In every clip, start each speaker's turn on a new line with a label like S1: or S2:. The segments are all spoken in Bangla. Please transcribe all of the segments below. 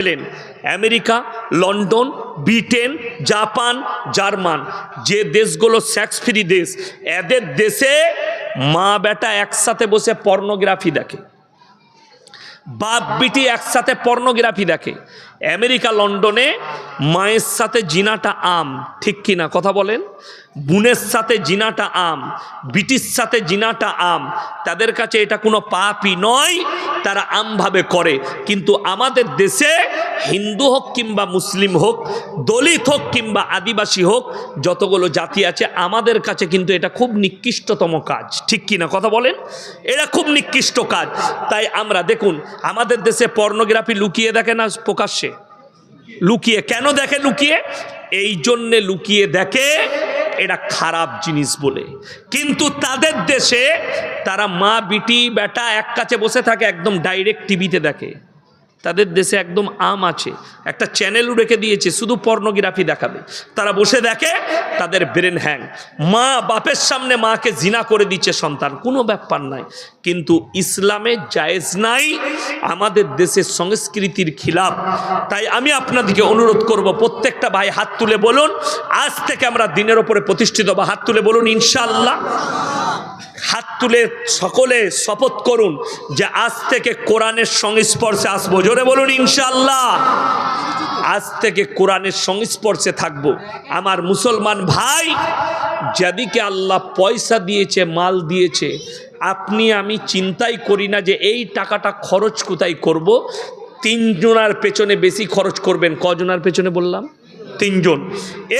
S1: পেলেন। America, London, Britain, Japan, German. যে দেশগুলো সেক্স ফ্রি দেশ, এদের দেশে মা বেটা একসাথে বসে পর্নোগ্রাফি দেখে। বাপ, বিটি একসাথে পর্নোগ্রাফি দেখে। আমেরিকা, লন্ডনে মায়ের সাথে জিনাটা আম, ঠিক কি না কথা বলেন? বোনের সাথে জিনাটা আম বিটির সাথে জিনাটা আম, তাদের কাছে এটা কোনো পাপই নয় তারা আমভাবে করে। কিন্তু আমাদের দেশে হিন্দু হোক কিংবা মুসলিম হোক, দলিত হোক কিংবা আদিবাসী হোক, যতগুলো জাতি আছে, আমাদের কাছে কিন্তু এটা খুব নিকৃষ্টতম কাজ। ঠিক কি না কথা বলেন? এটা খুব নিকৃষ্ট কাজ। তাই আমরা দেখুন, আমাদের দেশে পর্নোগ্রাফি লুকিয়ে দেখে না প্রকাশ্যে? লুকিয়ে। কেন দেখে লুকিয়ে? এই জন্যে লুকিয়ে দেখে এটা খারাপ জিনিস বলে। কিন্তু তাদের দেশে তারা মা, বিটি, বেটা এক কাছে বসে থাকে, একদম ডাইরেক্ট টিভিতে দেখে। তাদের দেশে একদম আম আছে। একটা চ্যানেলও রেখে দিয়েছে, শুধু পর্নোগ্রাফি দেখাবে। তারা বসে দেখে, তাদের ব্রেন হ্যাং মা বাপের সামনে মাকে জিনা করে দিচ্ছে সন্তান, কোনো ব্যাপার নাই। কিন্তু ইসলামে জায়েজ নাই, আমাদের দেশের সংস্কৃতির খিলাফ। তাই আমি আপনাদেরকে অনুরোধ করব, প্রত্যেকটা ভাই হাত তুলে বলুন, আজ থেকে আমরা দিনের ওপরে প্রতিষ্ঠিত বা হাত তুলে বলুন, ইনশাআল্লাহ। হাত তুলে সকলে শপথ করুন যে আজ থেকে কোরআনের সংস্পর্শে আসব। জোরে বলুন ইনশাল্লাহ আজ থেকে কোরআনের সংস্পর্শে থাকব। আমার মুসলমান ভাই, যাদিকে আল্লাহ পয়সা দিয়েছে, মাল দিয়েছে, আপনি আমি চিন্তাই করি না যে এই টাকাটা খরচ কোথায় করব। তিনজনার পেছনে বেশি খরচ করবেন। কজনার পেছনে বললাম? তিনজন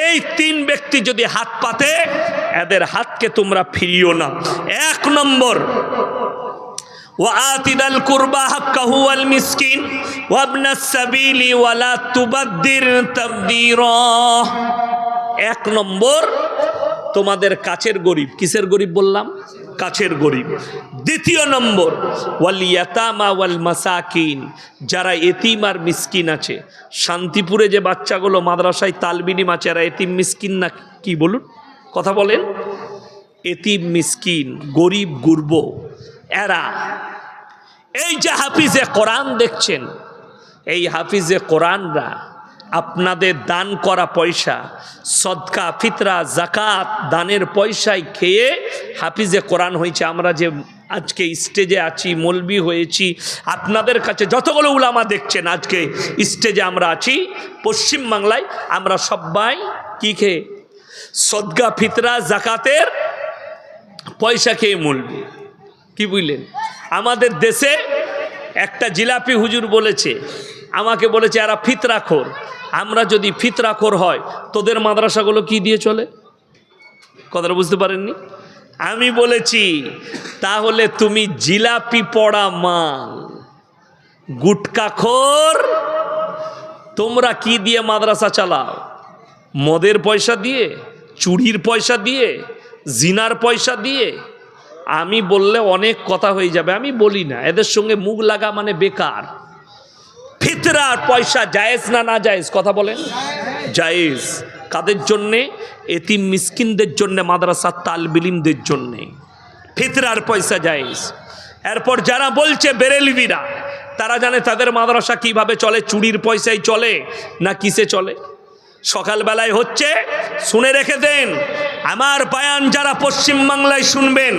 S1: এই তিন ব্যক্তি যদি হাত পাতে এদের হাতকে তোমরা ফিরিও না এক নম্বর وآت ذا القربى حقه والمسكين وابن السبيل ولا تبذر تبذيرا এক নম্বর তোমাদের কাছের গরিব কিসের গরিব বললাম কাছের গরিব। দ্বিতীয় নম্বর, ওয়াল ইয়াতামা ওয়াল মাসাকিন, যারা এতিম আর মিসকিন আছে। শান্তিপুরে যে বাচ্চাগুলো মাদ্রাসায় তালবিনিম আছে এরা এতিম মিসকিন না কি বলুন? কথা বলেন। এতিম মিসকিন, গরিব, গুরব, এরা এই যে হাফিজে কোরআন দেখছেন, এই হাফিজে কোরআনরা আপনাদের দান করা পয়সা, সদকা, ফিতরা জাকাত দানের পয়সায় খেয়ে হাফিজে কোরআন হয়েছে। আমরা যে আজকে স্টেজে আছি, মলবি হয়েছি, আপনাদের কাছে যতগুলো উলামা দেখছেন আজকে স্টেজে আমরা আছি পশ্চিমবাংলায় আমরা সবাই কি খেয়ে? সদকা, ফিতরা জাকাতের পয়সা খেয়ে মলবি। কি বুঝলেন? আমাদের দেশে একটা জিলাপি হুজুর বলেছে, আমাকে বলেছে, এরা ফিতরাখোর। আমরা যদি ফিতরাখোর হয়, তোদের মাদ্রাসাগুলো কি দিয়ে চলে? কথাটা বুঝতে পারেননি? আমি বলেছি, তাহলে তুমি জিলাপি পড়া মাল গুটকাখোর তোমরা কি দিয়ে মাদ্রাসা চালাও? মদের পয়সা দিয়ে, চুরির পয়সা দিয়ে, জিনার পয়সা দিয়ে? আমি বললে অনেক কথা হয়ে যাবে, আমি বলি না, এদের সঙ্গে মুখ লাগা মানে বেকার। ফিতরার পয়সা জায়েজ না না জায়েজ? কথা বলেন। জায়েজ। কাদের জন্যে? এতিম মিসকিনদের জন্যে মাদ্রাসা তালবিলিমদের জন্যে। ফিতরার পয়সা জায়েজ। এরপর যারা বলছে বেরেলভিরা, তারা জানে তাদের মাদ্রাসা কীভাবে চলে? চুরির পয়সায় চলে না কিসে চলে? সকালবেলায় হচ্ছে, শুনে রেখে দেন, আমার বায়ান যারা পশ্চিমবাংলায় শুনবেন,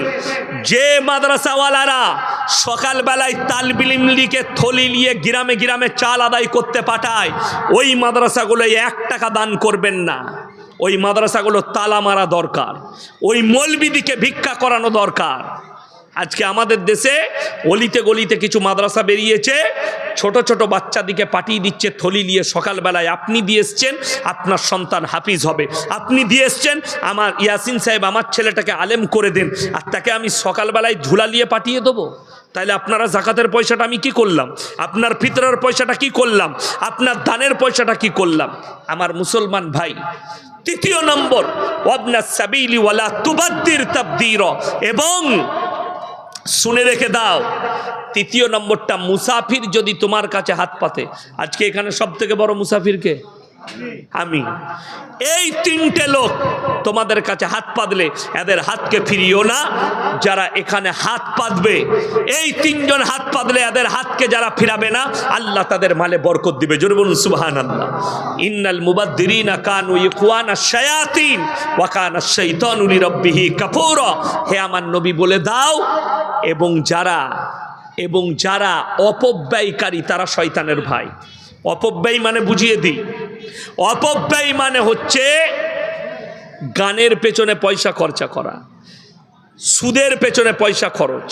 S1: যে মাদ্রাসাওয়ালারা সকালবেলায় তালবিলিম লিখে থলি নিয়ে গ্রামে গ্রামে চাল আদায় করতে পাঠায়। ওই মাদ্রাসাগুলোয় এক টাকা দান করবেন না। ওই মাদ্রাসাগুলো তালা মারা দরকার। ওই মলবিদিকে ভিক্ষা করানো দরকার। আজকে আমাদের দেশে অলিতে গলিতে কিছু মাদ্রাসা বেরিয়েছে। ছোট ছোট বাচ্চাদিকে পাঠিয়ে দিচ্ছে থলি নিয়ে সকালবেলায়। আপনি দিয়ে এসছেন, আপনার সন্তান হাফিজ হবে। আপনি দিয়ে এসছেন, আমার ইয়াসিন সাহেব আমার ছেলেটাকে আলেম করে দেন। আর তাকে আমি সকালবেলায় ঝুলা নিয়ে পাঠিয়ে দেবো। তাহলে আপনারা জাকাতের পয়সাটা আমি কি করলাম? আপনার ফিতরের পয়সাটা কি করলাম? আপনার দানের পয়সাটা কি করলাম? আমার মুসলমান ভাই, তৃতীয় নম্বর, ওয়াবনা সাবিলি ওয়ালা তুবাদ্দির তাবদির। এবং শুনে রেখে দাও, তৃতীয় নম্বরটা মুসাফির যদি তোমার কাছে হাত পাতে। আজকে এখানে সব থেকে বড় মুসাফিরকে? আমি। এই তিনটে লোক তোমাদের কাছে হাত পাতলে, এদের হাতকে ফিরিও না, যারা এখানে হাত পাতবে। এই তিনজন হাত পাতলে এদের হাতকে যারা ফিরাবে না, আল্লাহ তাদের মালে বরকত দিবে। শায়াতিন লিরাব্বিহি কাফুরা। হে আমার নবী, বলে দাও, এবং যারা এবং যারা অপব্যয়কারী, তারা শয়তানের ভাই। অপব্যয় মানে বুঝিয়ে দিই। অপব্যয় মানে হচ্ছে গানের পেছনে পয়সা খরচা করা, সুদের পেছনে পয়সা খরচ,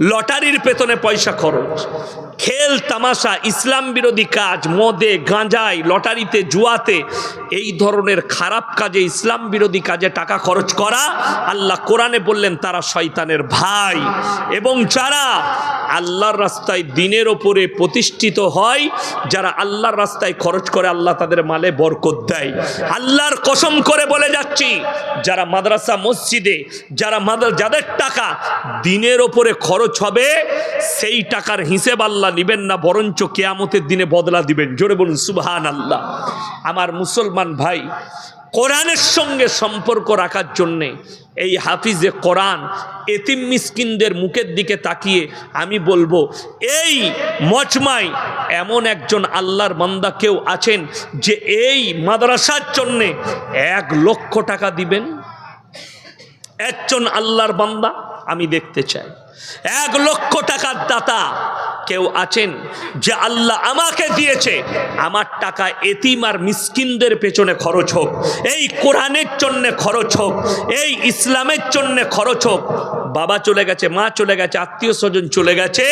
S1: লটারির পেছনে পয়সা খরচ, খেল, তামাশা, ইসলাম বিরোধী কাজ, মদে, গাঁজায়, লটারিতে, জুয়াতে, এই ধরনের খারাপ কাজে, ইসলাম বিরোধী কাজে টাকা খরচ করা, আল্লাহ কোরআনে বললেন, তারা শয়তানের ভাই। এবং যারা আল্লাহর রাস্তায় দিনের ওপরে প্রতিষ্ঠিত হয়, যারা আল্লাহর রাস্তায় খরচ করে আল্লাহ তাদের মালে বরকত দেয়। আল্লাহর কসম করে বলে যাচ্ছি, যারা মাদ্রাসা, মসজিদে, যারা মাদ্রা যাদের টাকা দিনের ওপরে খরচ হবে, সেই টাকার হিসেব আল্লাহ নেবেন না, বরঞ্চ কেয়ামতের দিনে বদলা দিবেন। জোরে বলুন সুবহান আল্লাহ আমার মুসলমান ভাই কোরআনের সঙ্গে সম্পর্ক রাখার জন্যে এই হাফিজে কোরআন এতিম মিসকিনদের মুখের দিকে তাকিয়ে আমি বলব, এই মজমাই এমন একজন আল্লাহর বান্দা কেউ আছেন যে এই মাদ্রাসার জন্যে এক লক্ষ টাকা দিবেন? একজন আল্লাহর বান্দা আমি দেখতে চাই। এক লক্ষ টাকার দাতা কেউ আছেন যে আল্লাহ আমাকে দিয়েছে, আমার টাকা এতিম আর মিসকিনদের পেছনে খরচ হোক, এই কোরআনের জন্য খরচ হোক, এই ইসলামের জন্য খরচ হোক, বাবা চলে গেছে, মা চলে গেছে, আত্মীয় স্বজন চলে গেছে,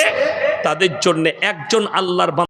S1: তাদের জন্য একজন আল্লাহর